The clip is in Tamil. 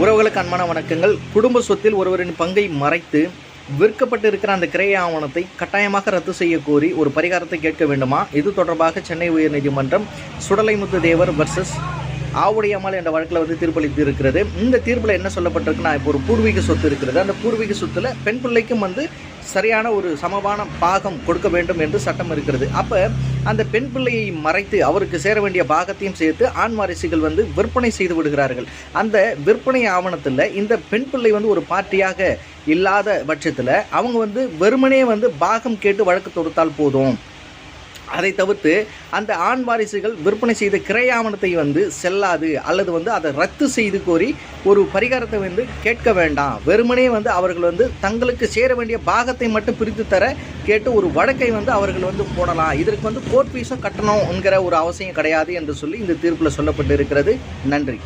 உறவுகளுக்கு அன்பான வணக்கங்கள். குடும்ப சொத்தில் ஒருவரின் பங்கை மறைத்து விற்கப்பட்டு இருக்கிற அந்த கிரைய ஆவணத்தை கட்டாயமாக ரத்து செய்ய கோரி ஒரு பரிகாரத்தை கேட்க வேண்டுமா? இது தொடர்பாக சென்னை உயர்நீதிமன்றம் சுடலைமுத்து தேவர் வர்சஸ் ஆவுடையம்மாள் என்ற வழக்கில் வந்து தீர்ப்பளித்து இருக்கிறது. இந்த தீர்ப்பில் என்ன சொல்லப்பட்டிருக்குன்னா இப்போ ஒரு பூர்வீக சொத்து இருக்கிறது. அந்த பூர்வீக சொத்துல பெண் பிள்ளைக்கும் வந்து சரியான ஒரு சமமான பாகம் கொடுக்க வேண்டும் என்று சட்டம் இருக்கிறது. அப்போ அந்த பெண் பிள்ளையை மறைத்து அவருக்கு சேர வேண்டிய பாகத்தையும் சேர்த்து ஆண் வாரிசுகள் வந்து விற்பனை செய்து விடுகிறார்கள். அந்த விற்பனை ஆவணத்தில் இந்த பெண் பிள்ளை வந்து ஒரு பார்ட்டியாக இல்லாத பட்சத்தில் அவங்க வந்து வெறுமனே வந்து பாகம் கேட்டு வழக்கு தொடுத்தால் போதும். அதை தவிர்த்து அந்த ஆண் வாரிசுகள் விற்பனை செய்த கிரையாவணத்தை வந்து செல்லாது அல்லது வந்து அதை ரத்து செய்து கோரி ஒரு பரிகாரத்தை வந்து கேட்க வேண்டாம். வெறுமனே வந்து அவர்கள் வந்து தங்களுக்கு சேர வேண்டிய பாகத்தை மட்டும் பிரித்து தர கேட்டு ஒரு வழக்கை வந்து அவர்கள் வந்து போடலாம். இதற்கு வந்து கோர்ட் ஃபீஸும் கட்டணும் என்கிற ஒரு அவசியம் கிடையாது என்று சொல்லி இந்த தீர்ப்பில் சொல்லப்பட்டு இருக்கிறது நன்றி.